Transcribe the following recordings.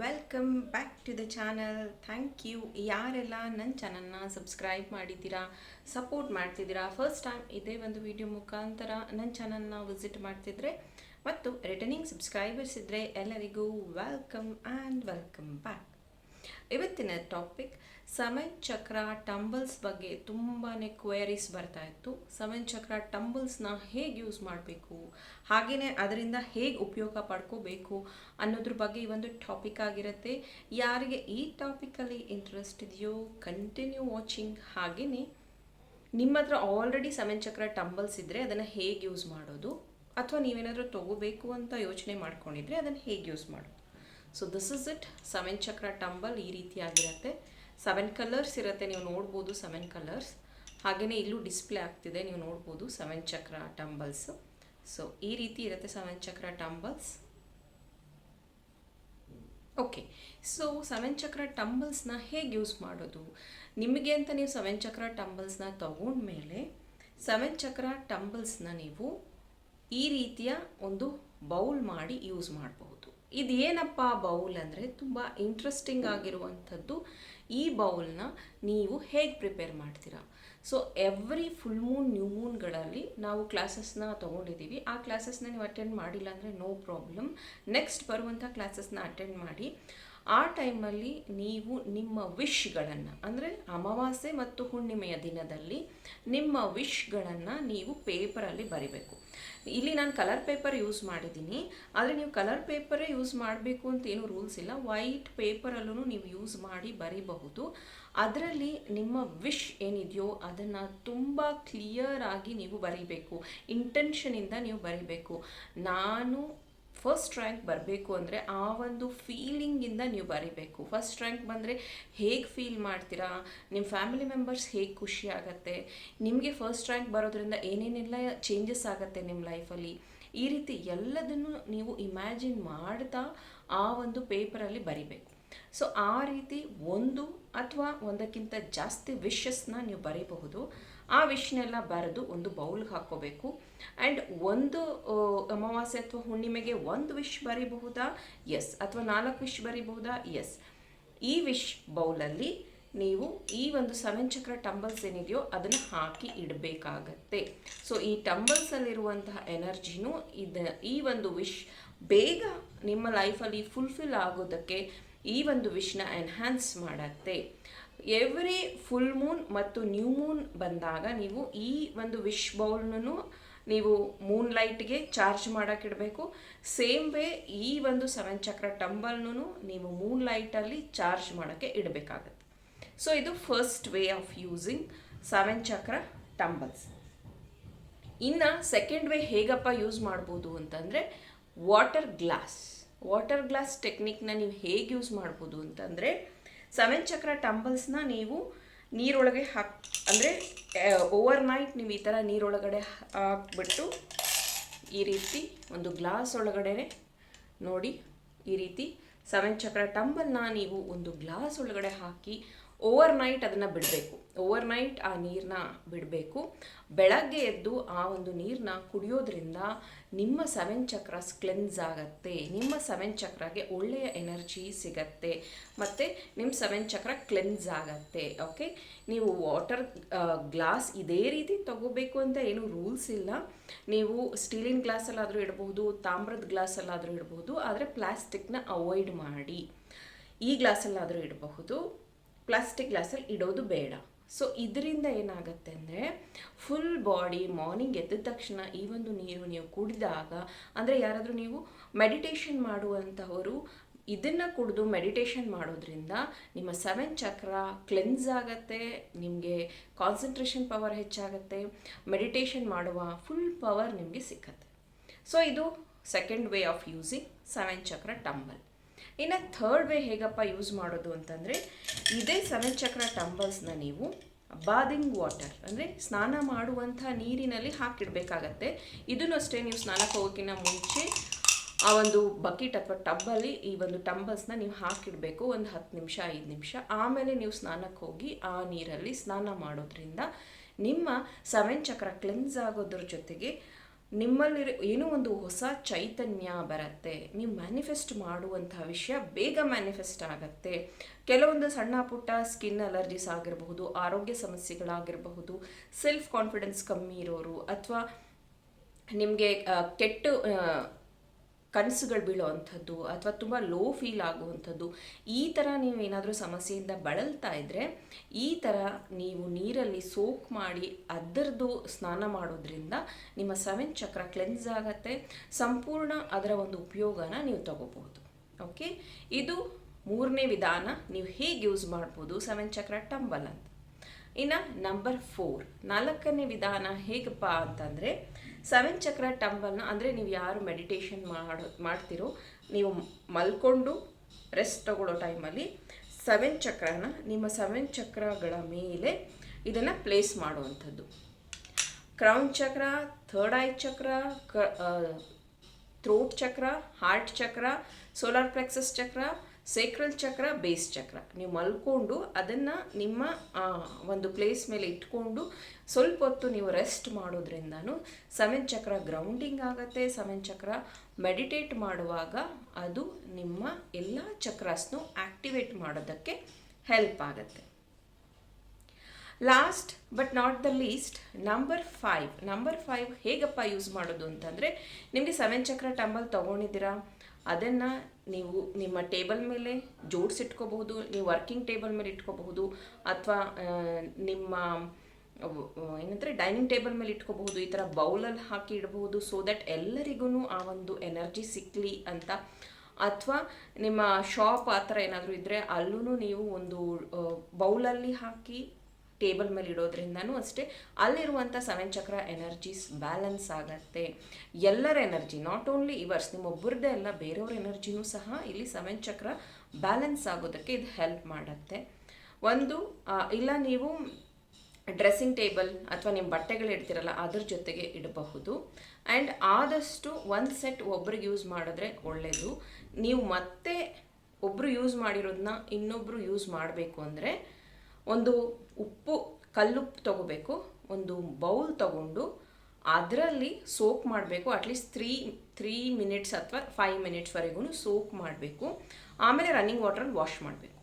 Welcome back to the channel thank you ಯಾರೆಲ್ಲ ನನ್ನ ಚಾನಲ್ನ ಸಬ್ಸ್ಕ್ರೈಬ್ ಮಾಡಿದ್ದೀರಾ ಸಪೋರ್ಟ್ ಮಾಡ್ತಿದ್ದೀರಾ ಫಸ್ಟ್ ಟೈಮ್ ಇದೇ ಒಂದು ವಿಡಿಯೋ ಮುಖಾಂತರ ನನ್ನ ಚಾನಲ್ನ ವಿಸಿಟ್ ಮಾಡ್ತಿದ್ರೆ ಮತ್ತು ರಿಟರ್ನಿಂಗ್ ಸಬ್ಸ್ಕ್ರೈಬರ್ಸ್ ಇದ್ದರೆ ಎಲ್ಲರಿಗೂ ವೆಲ್ಕಮ್ ಆ್ಯಂಡ್ ವೆಲ್ಕಮ್ ಬ್ಯಾಕ್ ಇವತ್ತಿನ ಟಾಪಿಕ್ ಸೆವೆನ್ ಚಕ್ರ ಟಂಬಲ್ಸ್ ಬಗ್ಗೆ ತುಂಬಾ ಕ್ವೈರೀಸ್ ಬರ್ತಾ ಇತ್ತು. ಸೆವೆನ್ ಚಕ್ರ ಟಂಬಲ್ಸ್ನ ಹೇಗೆ ಯೂಸ್ ಮಾಡಬೇಕು? ಹಾಗೆಯೇ ಅದರಿಂದ ಹೇಗೆ ಉಪಯೋಗ ಪಡ್ಕೋಬೇಕು ಅನ್ನೋದ್ರ ಬಗ್ಗೆ ಈ ಒಂದು ಟಾಪಿಕ್ ಆಗಿರುತ್ತೆ. ಯಾರಿಗೆ ಈ ಟಾಪಿಕಲ್ಲಿ ಇಂಟ್ರೆಸ್ಟ್ ಇದೆಯೋ ಕಂಟಿನ್ಯೂ ವಾಚಿಂಗ್ ಹಾಗೆಯೇ ನಿಮ್ಮ ಹತ್ರ ಆಲ್ರೆಡಿ ಸೆವೆನ್ ಚಕ್ರ ಟಂಬಲ್ಸ್ ಇದ್ದರೆ ಅದನ್ನು ಹೇಗೆ ಯೂಸ್ ಮಾಡೋದು? ಅಥವಾ ನೀವೇನಾದರೂ ತಗೋಬೇಕು ಅಂತ ಯೋಚನೆ ಮಾಡ್ಕೊಂಡಿದ್ರೆ ಅದನ್ನು ಹೇಗೆ ಯೂಸ್ ಮಾಡೋದು? So this is it seven chakra tumbler ಈ ರೀತಿಯಾಗಿರುತ್ತೆ ಸೆವೆನ್ ಕಲರ್ಸ್ ಇರುತ್ತೆ. ನೀವು ನೋಡ್ಬೋದು ಸೆವೆನ್ ಕಲರ್ಸ್ ಹಾಗೆಯೇ ಇಲ್ಲೂ ಡಿಸ್ಪ್ಲೇ ಆಗ್ತಿದೆ. ನೀವು ನೋಡ್ಬೋದು ಸೆವೆನ್ ಚಕ್ರ ಟಂಬಲ್ಸ್ ಸೊ ಈ ರೀತಿ ಇರುತ್ತೆ seven chakra ಟಂಬಲ್ಸ್ okay so seven ಚಕ್ರ ಟಂಬಲ್ಸ್ನ ಹೇಗೆ ಯೂಸ್ ಮಾಡೋದು? ನಿಮಗೆ ಅಂತ ನೀವು ಸೆವೆನ್ ಚಕ್ರ ಟಂಬಲ್ಸ್ನ ತಗೊಂಡ್ಮೇಲೆ ಸೆವೆನ್ ಚಕ್ರ ಟಂಬಲ್ಸ್ನ ನೀವು ಈ ರೀತಿಯ ಒಂದು ಬೌಲ್ ಮಾಡಿ ಯೂಸ್ ಮಾಡಬಹುದು. ಇದೇನಪ್ಪ ಬೌಲ್ ಅಂದರೆ ತುಂಬ ಇಂಟ್ರೆಸ್ಟಿಂಗ್ ಆಗಿರುವಂಥದ್ದು. ಈ ಬೌಲ್ನ ನೀವು ಹೇಗೆ ಪ್ರಿಪೇರ್ ಮಾಡ್ತೀರಾ? So every full moon new ಮೂನ್ಗಳಲ್ಲಿ ನಾವು ಕ್ಲಾಸಸ್ನ ತೊಗೊಂಡಿದ್ದೀವಿ. ಆ ಕ್ಲಾಸಸ್ನ ನೀವು ಅಟೆಂಡ್ ಮಾಡಿಲ್ಲ ಅಂದರೆ ನೋ ಪ್ರಾಬ್ಲಮ್ ನೆಕ್ಸ್ಟ್ ಬರುವಂಥ ಕ್ಲಾಸಸ್ನ ಅಟೆಂಡ್ ಮಾಡಿ. ಆ ಟೈಮಲ್ಲಿ ನೀವು ನಿಮ್ಮ ವಿಶ್ಗಳನ್ನು, ಅಂದರೆ ಅಮಾವಾಸ್ಯೆ ಮತ್ತು ಹುಣ್ಣಿಮೆಯ ದಿನದಲ್ಲಿ ನಿಮ್ಮ ವಿಶ್ಗಳನ್ನು ನೀವು ಪೇಪರಲ್ಲಿ ಬರಿಬೇಕು. ಇಲ್ಲಿ ನಾನು ಕಲರ್ ಪೇಪರ್ ಯೂಸ್ ಮಾಡಿದ್ದೀನಿ. ಆದರೆ ನೀವು ಕಲರ್ ಪೇಪರೇ ಯೂಸ್ ಮಾಡಬೇಕು ಅಂತ ಏನು ರೂಲ್ಸ್ ಇಲ್ಲ. ವೈಟ್ ಪೇಪರಲ್ಲೂ ನೀವು ಯೂಸ್ ಮಾಡಿ ಬರಿಬಹುದು. ಅದರಲ್ಲಿ ನಿಮ್ಮ ವಿಶ್ ಏನಿದೆಯೋ ಅದನ್ನು ತುಂಬ ಕ್ಲಿಯರ್ ಆಗಿ ನೀವು ಬರಿಬೇಕು. ಇಂಟೆನ್ಷನಿಂದ ನೀವು ಬರಿಬೇಕು. ನಾನು ಫಸ್ಟ್ ರ್ಯಾಂಕ್ ಬರಬೇಕು ಅಂದರೆ ಆ ಒಂದು ಫೀಲಿಂಗಿಂದ ನೀವು ಬರಿಬೇಕು. ಫಸ್ಟ್ ರ್ಯಾಂಕ್ ಬಂದರೆ ಹೇಗೆ ಫೀಲ್ ಮಾಡ್ತೀರಾ? ನಿಮ್ಮ ಫ್ಯಾಮಿಲಿ ಮೆಂಬರ್ಸ್ ಹೇಗೆ ಖುಷಿ ಆಗುತ್ತೆ? ನಿಮಗೆ ಫಸ್ಟ್ ರ್ಯಾಂಕ್ ಬರೋದ್ರಿಂದ ಏನೇನೆಲ್ಲ ಚೇಂಜಸ್ ಆಗುತ್ತೆ ನಿಮ್ಮ ಲೈಫಲ್ಲಿ ಈ ರೀತಿ ಎಲ್ಲದನ್ನು ನೀವು ಇಮ್ಯಾಜಿನ್ ಮಾಡ್ತಾ ಆ ಒಂದು ಪೇಪರಲ್ಲಿ ಬರಿಬೇಕು. ಸೊ ಆ ರೀತಿ ಒಂದು ಅಥವಾ ಒಂದಕ್ಕಿಂತ ಜಾಸ್ತಿ ವಿಶಸ್ನ ನೀವು ಬರೀಬಹುದು. ಆ ವಿಷ್ನೆಲ್ಲ ಬರೆದು ಒಂದು ಬೌಲ್ಗೆ ಹಾಕ್ಕೋಬೇಕು. ಆ್ಯಂಡ್ ಒಂದು ಅಮಾವಾಸ್ಯೆ ಅಥವಾ ಹುಣ್ಣಿಮೆಗೆ ಒಂದು ವಿಶ್ ಬರಿಬಹುದಾ? ಎಸ್ ಅಥವಾ ನಾಲ್ಕು ವಿಶ್ ಬರಿಬಹುದಾ? ಎಸ್ ಈ ವಿಶ್ ಬೌಲಲ್ಲಿ ನೀವು ಈ ಒಂದು ಸೆವೆನ್ ಚಕ್ರ ಟಂಬಲ್ಸ್ ಏನಿದೆಯೋ ಅದನ್ನು ಹಾಕಿ ಇಡಬೇಕಾಗತ್ತೆ. ಸೊ ಈ ಟಂಬಲ್ಸಲ್ಲಿರುವಂತಹ ಎನರ್ಜಿನೂ ಇದ, ಈ ಒಂದು ವಿಶ್ ಬೇಗ ನಿಮ್ಮ ಲೈಫಲ್ಲಿ ಫುಲ್ಫಿಲ್ ಆಗೋದಕ್ಕೆ ಈ ಒಂದು ವಿಶ್ನ ಎನ್ಹ್ಯಾನ್ಸ್ ಮಾಡತ್ತೆ. ಎವ್ರಿ ಫುಲ್ ಮೂನ್ ಮತ್ತು ನ್ಯೂ ಮೂನ್ ಬಂದಾಗ ನೀವು ಈ ಒಂದು ವಿಶ್ ಬೌಲ್ನೂ ನೀವು ಮೂನ್ ಲೈಟ್ಗೆ ಚಾರ್ಜ್ ಮಾಡೋಕ್ಕಿಡಬೇಕು ಸೇಮ್ ವೇ ಈ ಒಂದು ಸೆವೆನ್ ಚಕ್ರ ಟಂಬಲ್ನೂ ನೀವು ಮೂನ್ ಲೈಟಲ್ಲಿ ಚಾರ್ಜ್ ಮಾಡೋಕ್ಕೆ ಇಡಬೇಕಾಗತ್ತೆ. ಸೊ, ಇದು first way of using seven chakra tumblers. ಇನ್ನು ಸೆಕೆಂಡ್ ವೇ ಹೇಗಪ್ಪ ಯೂಸ್ ಮಾಡ್ಬೋದು ಅಂತಂದರೆ ವಾಟರ್ ಗ್ಲಾಸ್. ವಾಟರ್ ಗ್ಲಾಸ್ ಟೆಕ್ನಿಕ್ನ ನೀವು ಹೇಗೆ ಯೂಸ್ ಮಾಡ್ಬೋದು ಅಂತಂದರೆ ಸೆವೆನ್ ಚಕ್ರ ಟಂಬಲ್ಸ್ನ ನೀವು ನೀರೊಳಗೆ ಹಾಕ್, ಅಂದರೆ ಓವರ್ ನೈಟ್ ನೀವು ಈ ಥರ ನೀರೊಳಗಡೆ ಹಾಕ್ಬಿಟ್ಟು ಈ ರೀತಿ ಒಂದು ಗ್ಲಾಸ್ ಒಳಗಡೆ ನೋಡಿ ಈ ರೀತಿ ಸೆವೆನ್ ಚಕ್ರ ಟಂಬಲ್ನ ನೀವು ಒಂದು ಗ್ಲಾಸ್ ಒಳಗಡೆ ಹಾಕಿ ಓವರ್ ನೈಟ್ ಅದನ್ನು ಬಿಡಬೇಕು. ಓವರ್ ನೈಟ್ ಆ ನೀರನ್ನ ಬಿಡಬೇಕು. ಬೆಳಗ್ಗೆ ಎದ್ದು ಆ ಒಂದು ನೀರನ್ನ ಕುಡಿಯೋದ್ರಿಂದ ನಿಮ್ಮ ಸೆವೆನ್ ಚಕ್ರಸ್ ಕ್ಲೆನ್ಸ್ ಆಗತ್ತೆ. ನಿಮ್ಮ ಸೆವೆನ್ ಚಕ್ರಗೆ ಒಳ್ಳೆಯ ಎನರ್ಜಿ ಸಿಗತ್ತೆ. ಮತ್ತು ನಿಮ್ಮ ಸೆವೆನ್ ಚಕ್ರ ಕ್ಲೆನ್ಸ್ ಆಗತ್ತೆ. ಓಕೆ ನೀವು ವಾಟರ್ ಗ್ಲಾಸ್ ಇದೇ ರೀತಿ ತಗೋಬೇಕು ಅಂತ ಏನು ರೂಲ್ಸ್ ಇಲ್ಲ. ನೀವು ಸ್ಟೀಲಿನ ಗ್ಲಾಸಲ್ಲಾದರೂ ಇಡಬಹುದು ತಾಮ್ರದ ಗ್ಲಾಸಲ್ಲಾದರೂ ಇಡಬಹುದು ಆದರೆ ಪ್ಲಾಸ್ಟಿಕ್ನ ಅವಾಯ್ಡ್ ಮಾಡಿ. ಈ ಗ್ಲಾಸಲ್ಲಾದರೂ ಇಡಬಹುದು. ಪ್ಲಾಸ್ಟಿಕ್ ಗ್ಲಾಸಲ್ಲಿ ಇಡೋದು ಬೇಡ. ಸೊ ಇದರಿಂದ ಏನಾಗುತ್ತೆ ಅಂದರೆ ಫುಲ್ ಬಾಡಿ ಮಾರ್ನಿಂಗ್ ಎದ್ದ ತಕ್ಷಣ ಈ ಒಂದು ನೀರು ನೀವು ಕುಡಿದಾಗ, ಅಂದರೆ ಯಾರಾದರೂ ನೀವು ಮೆಡಿಟೇಷನ್ ಮಾಡುವಂಥವರು ಇದನ್ನು ಕುಡಿದು ಮೆಡಿಟೇಷನ್ ಮಾಡೋದ್ರಿಂದ ನಿಮ್ಮ ಸೆವೆನ್ ಚಕ್ರ ಕ್ಲೆನ್ಸ್ ಆಗುತ್ತೆ, ನಿಮಗೆ ಕಾನ್ಸಂಟ್ರೇಷನ್ ಪವರ್ ಹೆಚ್ಚಾಗುತ್ತೆ ಮೆಡಿಟೇಷನ್ ಮಾಡುವ ಫುಲ್ ಪವರ್ ನಿಮಗೆ ಸಿಕ್ಕತ್ತೆ ಸೊ ಇದು second way of using seven chakra tumble ಇನ್ನು ಥರ್ಡ್ ವೇ ಹೇಗಪ್ಪ ಯೂಸ್ ಮಾಡೋದು ಅಂತಂದರೆ ಇದೇ ಸೆವೆನ್ ಚಕ್ರ ಟಂಬಲ್ಸ್ನ ನೀವು ಬಾದಿಂಗ್ ವಾಟರ್ ಅಂದರೆ ಸ್ನಾನ ಮಾಡುವಂಥ ನೀರಿನಲ್ಲಿ ಹಾಕಿಡಬೇಕಾಗತ್ತೆ. ಇದನ್ನು ಅಷ್ಟೇ ನೀವು ಸ್ನಾನಕ್ಕೆ ಹೋಗೋಕ್ಕಿಂತ ಮುಂಚೆ ಆ ಒಂದು ಬಕೆಟ್ ಅಥವಾ ಟಬ್ಬಲ್ಲಿ ಈ ಒಂದು ಟಂಬಲ್ಸ್ನ ನೀವು ಹಾಕಿಡಬೇಕು. ಒಂದು ಹತ್ತು ನಿಮಿಷ, ಐದು ನಿಮಿಷ. ಆಮೇಲೆ ನೀವು ಸ್ನಾನಕ್ಕೆ ಹೋಗಿ ಆ ನೀರಲ್ಲಿ ಸ್ನಾನ ಮಾಡೋದ್ರಿಂದ ನಿಮ್ಮ ಸೆವೆನ್ ಚಕ್ರ ಕ್ಲೆನ್ಸ್ ಆಗೋದ್ರ ಜೊತೆಗೆ ನಿಮ್ಮಲ್ಲಿ ಏನೋ ಒಂದು ಹೊಸ ಚೈತನ್ಯ ಬರುತ್ತೆ. ನೀವು ಮ್ಯಾನಿಫೆಸ್ಟ್ ಮಾಡುವಂಥ ವಿಷಯ ಬೇಗ ಮ್ಯಾನಿಫೆಸ್ಟ್ ಆಗುತ್ತೆ. ಕೆಲವೊಂದು ಸಣ್ಣ ಪುಟ್ಟ ಸ್ಕಿನ್ ಅಲರ್ಜೀಸ್ ಆಗಿರಬಹುದು, ಆರೋಗ್ಯ ಸಮಸ್ಯೆಗಳಾಗಿರಬಹುದು ಸೆಲ್ಫ್ ಕಾನ್ಫಿಡೆನ್ಸ್ ಕಮ್ಮಿ ಇರೋರು, ಅಥವಾ ನಿಮಗೆ ಕೆಟ್ಟ ಕನಸುಗಳು ಬೀಳೋವಂಥದ್ದು ಅಥವಾ ತುಂಬ ಲೋ ಫೀಲ್ ಆಗುವಂಥದ್ದು, ಈ ಥರ ನೀವು ಏನಾದರೂ ಸಮಸ್ಯೆಯಿಂದ ಬಳಲ್ತಾ ಇದ್ದರೆ ಈ ಥರ ನೀವು ನೀರಲ್ಲಿ ಸೋಕ್ ಮಾಡಿ ಅದರದ್ದು ಸ್ನಾನ ಮಾಡೋದ್ರಿಂದ ನಿಮ್ಮ ಸೆವೆನ್ ಚಕ್ರ ಕ್ಲೆನ್ಸ್ ಆಗುತ್ತೆ. ಸಂಪೂರ್ಣ ಅದರ ಒಂದು ಉಪಯೋಗನ ನೀವು ತಗೋಬಹುದು. ಓಕೆ ಇದು ಮೂರನೇ ವಿಧಾನ. ನೀವು ಹೇಗೆ ಯೂಸ್ ಮಾಡ್ಬೋದು? ಸೆವೆನ್ ಚಕ್ರ ಟಂಬಲ್ ಅಂತ. ಇನ್ನು ನಂಬರ್ ಫೋರ್ ನಾಲ್ಕನೇ ವಿಧಾನ ಹೇಗಪ್ಪ ಅಂತಂದರೆ ಸೆವೆನ್ ಚಕ್ರ ಟಂಬಲ್ನ ಅಂದರೆ ನೀವು ಯಾರು ಮೆಡಿಟೇಷನ್ ಮಾಡೋ, ಮಾಡ್ತಿರೋ, ನೀವು ಮಲ್ಕೊಂಡು ರೆಸ್ಟ್ ತಗೊಳ್ಳೋ ಟೈಮಲ್ಲಿ ಸೆವೆನ್ ಚಕ್ರನ, ನಿಮ್ಮ ಸೆವೆನ್ ಚಕ್ರಗಳ ಮೇಲೆ ಇದನ್ನು ಪ್ಲೇಸ್ ಮಾಡುವಂಥದ್ದು. Crown chakra third eye chakra throat chakra heart chakra solar plexus chakra sacral chakra base chakra ನೀವು ಮಲ್ಕೊಂಡು ಅದನ್ನು ನಿಮ್ಮ ಒಂದು ಪ್ಲೇಸ್ ಮೇಲೆ ಇಟ್ಕೊಂಡು ಸ್ವಲ್ಪ ಹೊತ್ತು ನೀವು ರೆಸ್ಟ್ ಮಾಡೋದ್ರಿಂದನೂ ಸೆವೆನ್ ಚಕ್ರ ಗ್ರೌಂಡಿಂಗ್ ಆಗುತ್ತೆ. ಸೆವೆನ್ ಚಕ್ರ ಮೆಡಿಟೇಟ್ ಮಾಡುವಾಗ ಅದು ನಿಮ್ಮ ಎಲ್ಲ ಚಕ್ರಸ್ನು ಆಕ್ಟಿವೇಟ್ ಮಾಡೋದಕ್ಕೆ ಹೆಲ್ಪ್ ಆಗುತ್ತೆ. Last but not the least number five number five ಹೇಗಪ್ಪ ಯೂಸ್ ಮಾಡೋದು ಅಂತಂದರೆ, ನಿಮಗೆ ಸೆವೆನ್ ಚಕ್ರ ಟಂಬಲ್ ತೊಗೊಂಡಿದ್ದೀರಾ? ಅದನ್ನು ನೀವು ನಿಮ್ಮ ಟೇಬಲ್ ಮೇಲೆ ಜೋಡಿಸಿಟ್ಕೋಬಹುದು, ನೀವು ವರ್ಕಿಂಗ್ ಟೇಬಲ್ ಮೇಲೆ ಇಟ್ಕೋಬಹುದು, ಅಥವಾ ನಿಮ್ಮ ಏನಂದರೆ ಡೈನಿಂಗ್ ಟೇಬಲ್ ಮೇಲೆ ಇಟ್ಕೋಬಹುದು, ಈ ಥರ ಬೌಲಲ್ಲಿ ಹಾಕಿ ಇಡಬಹುದು ಸೊ ದಟ್ ಎಲ್ಲರಿಗೂ ಆ ಒಂದು ಎನರ್ಜಿ ಸಿಕ್ಕಲಿ ಅಂತ. ಅಥವಾ, ನಿಮ್ಮ ಶಾಪ್ ಆ ಥರ ಏನಾದರೂ ಇದ್ದರೆ ಅಲ್ಲೂ ನೀವು ಒಂದು ಬೌಲಲ್ಲಿ ಹಾಕಿ ಟೇಬಲ್ ಮೇಲೆ ಇಡೋದ್ರಿಂದನೂ ಅಷ್ಟೇ ಅಲ್ಲಿರುವಂಥ ಸೆವೆನ್ ಚಕ್ರ ಎನರ್ಜೀಸ್ ಬ್ಯಾಲೆನ್ಸ್ ಆಗತ್ತೆ. ಎಲ್ಲರ ಎನರ್ಜಿ ನಾಟ್ ಓನ್ಲಿ ಇವರ್ಸ್, ನಿಮ್ಮೊಬ್ಬರದೇ ಅಲ್ಲ, ಬೇರೆಯವ್ರ ಎನರ್ಜಿನೂ ಸಹ ಇಲ್ಲಿ ಸೆವೆನ್ ಚಕ್ರ ಬ್ಯಾಲೆನ್ಸ್ ಆಗೋದಕ್ಕೆ ಇದು ಹೆಲ್ಪ್ ಮಾಡುತ್ತೆ. ಒಂದು ಇಲ್ಲ ನೀವು ಡ್ರೆಸ್ಸಿಂಗ್ ಟೇಬಲ್ ಅಥವಾ ನಿಮ್ಮ ಬಟ್ಟೆಗಳು ಇಡ್ತಿರಲ್ಲ, ಅದ್ರ ಜೊತೆಗೆ ಇಡಬಹುದು. ಆ್ಯಂಡ್ ಆದಷ್ಟು ಒಂದು ಸೆಟ್ ಒಬ್ರಿಗೆ ಯೂಸ್ ಮಾಡಿದ್ರೆ ಒಳ್ಳೆಯದು ನೀವು ಮತ್ತೆ ಒಬ್ಬರು ಯೂಸ್ ಮಾಡಿರೋದನ್ನ ಇನ್ನೊಬ್ಬರು ಯೂಸ್ ಮಾಡಬೇಕು ಅಂದರೆ ಒಂದು ಉಪ್ಪು ಕಲ್ಲುಪ್ಪು ತಗೋಬೇಕು, ಒಂದು ಬೌಲ್ ತಗೊಂಡು ಅದರಲ್ಲಿ ಸೋಕ್ ಮಾಡಬೇಕು at least three three minutes ಅಥವಾ ಫೈವ್ ಮಿನಿಟ್ಸ್ವರೆಗೂ ಸೋಕ್ ಮಾಡಬೇಕು. ಆಮೇಲೆ ರನ್ನಿಂಗ್ ವಾಟ್ರಲ್ಲಿ ವಾಶ್ ಮಾಡಬೇಕು.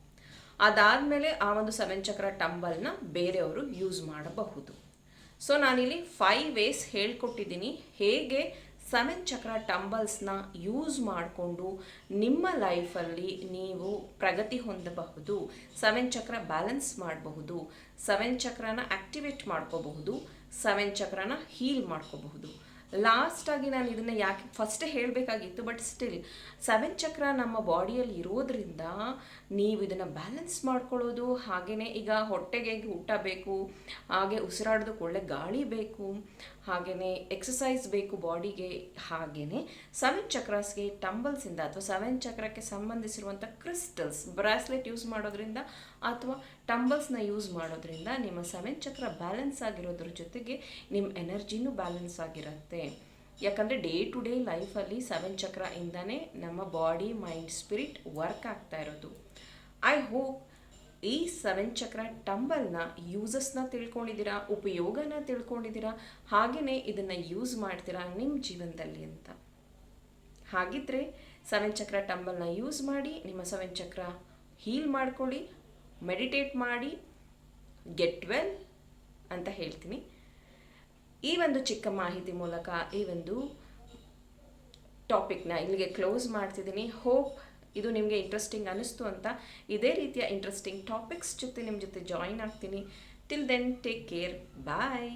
ಅದಾದಮೇಲೆ ಆ ಒಂದು ಸೆವೆನ್ ಚಕ್ರ ಟಂಬಲ್ನ ಬೇರೆಯವರು ಯೂಸ್ ಮಾಡಬಹುದು. ಸೊ ನಾನಿಲ್ಲಿ ಫೈವ್ ವೇಸ್ ಹೇಳ್ಕೊಟ್ಟಿದ್ದೀನಿ, ಹೇಗೆ ಸೆವೆನ್ ಚಕ್ರ ಟಂಬಲ್ಸ್ನ ಯೂಸ್ ಮಾಡಿಕೊಂಡು ನಿಮ್ಮ ಲೈಫಲ್ಲಿ ನೀವು ಪ್ರಗತಿ ಹೊಂದಬಹುದು ಸೆವೆನ್ ಚಕ್ರ ಬ್ಯಾಲೆನ್ಸ್ ಮಾಡಬಹುದು ಸೆವೆನ್ ಚಕ್ರನ ಆಕ್ಟಿವೇಟ್ ಮಾಡ್ಕೋಬಹುದು ಸೆವೆನ್ ಚಕ್ರನ ಹೀಲ್ ಮಾಡ್ಕೋಬಹುದು. ಲಾಸ್ಟಾಗಿ ನಾನು ಇದನ್ನು ಯಾಕೆ ಫಸ್ಟೇ ಹೇಳಬೇಕಾಗಿತ್ತು, ಬಟ್ ಸ್ಟಿಲ್ ಸೆವೆನ್ ಚಕ್ರ ನಮ್ಮ ಬಾಡಿಯಲ್ಲಿ ಇರೋದ್ರಿಂದ ನೀವು ಇದನ್ನು ಬ್ಯಾಲೆನ್ಸ್ ಮಾಡ್ಕೊಳ್ಳೋದು ಹಾಗೆಯೇ ಈಗ ಹೊಟ್ಟೆಗೆ ಊಟ ಬೇಕು, ಹಾಗೆ ಉಸಿರಾಡೋದಕ್ಕೆ ಒಳ್ಳೆ ಗಾಳಿ ಬೇಕು ಹಾಗೆಯೇ ಎಕ್ಸಸೈಸ್ ಬೇಕು ಬಾಡಿಗೆ ಹಾಗೆಯೇ ಸೆವೆನ್ ಚಕ್ರಾಸ್ಗೆ ಟಂಬಲ್ಸಿಂದ ಅಥವಾ ಸೆವೆನ್ ಚಕ್ರಕ್ಕೆ ಸಂಬಂಧಿಸಿರುವಂಥ ಕ್ರಿಸ್ಟಲ್ಸ್ ಬ್ರಾಸ್ಲೆಟ್ ಯೂಸ್ ಮಾಡೋದ್ರಿಂದ ಅಥವಾ ಟಂಬಲ್ಸ್ನ ಯೂಸ್ ಮಾಡೋದ್ರಿಂದ ನಿಮ್ಮ ಸೆವೆನ್ ಚಕ್ರ ಬ್ಯಾಲೆನ್ಸ್ ಆಗಿರೋದ್ರ ಜೊತೆಗೆ ನಿಮ್ಮ ಎನರ್ಜಿನೂ ಬ್ಯಾಲೆನ್ಸ್ ಆಗಿರುತ್ತೆ. ಯಾಕಂದರೆ ಡೇ ಟು ಡೇ ಲೈಫಲ್ಲಿ ಸೆವೆನ್ ಚಕ್ರ ಇಂದನೇ ನಮ್ಮ ಬಾಡಿ ಮೈಂಡ್ ಸ್ಪಿರಿಟ್ ವರ್ಕ್ ಆಗ್ತಾ ಇರೋದು. ಐ ಹೋಪ್ ಈ ಸೆವೆನ್ ಚಕ್ರ ಟಂಬಲ್ನ ಯೂಸಸ್ನ ತಿಳ್ಕೊಂಡಿದ್ದೀರಾ? ಉಪಯೋಗನ ತಿಳ್ಕೊಂಡಿದ್ದೀರಾ? ಹಾಗೆಯೇ ಇದನ್ನು ಯೂಸ್ ಮಾಡ್ತೀರಾ ನಿಮ್ಮ ಜೀವನದಲ್ಲಿ ಅಂತ. ಹಾಗಿದ್ರೆ ಸೆವೆನ್ ಚಕ್ರ ಟಂಬಲ್ನ ಯೂಸ್ ಮಾಡಿ, ನಿಮ್ಮ ಸೆವೆನ್ ಚಕ್ರ ಹೀಲ್ ಮಾಡ್ಕೊಳ್ಳಿ ಮೆಡಿಟೇಟ್ ಮಾಡಿ ಗೆಟ್ ವೆಲ್ ಅಂತ ಹೇಳ್ತೀನಿ. ಈ ಒಂದು ಚಿಕ್ಕ ಮಾಹಿತಿ ಮೂಲಕ ಈ ಒಂದು ಟಾಪಿಕ್ನ ಇಲ್ಲಿಗೆ ಕ್ಲೋಸ್ ಮಾಡ್ತಿದ್ದೀನಿ. ಹೋಪ್ ಇದು ನಿಮಗೆ ಇಂಟ್ರೆಸ್ಟಿಂಗ್ ಅನ್ನಿಸ್ತು ಅಂತ ಇದೇ ರೀತಿಯ ಇಂಟ್ರೆಸ್ಟಿಂಗ್ ಟಾಪಿಕ್ಸ್ ಜೊತೆ ನಿಮ್ಮ ಜೊತೆ ಜಾಯಿನ್ ಆಗ್ತೀನಿ. Till then take care bye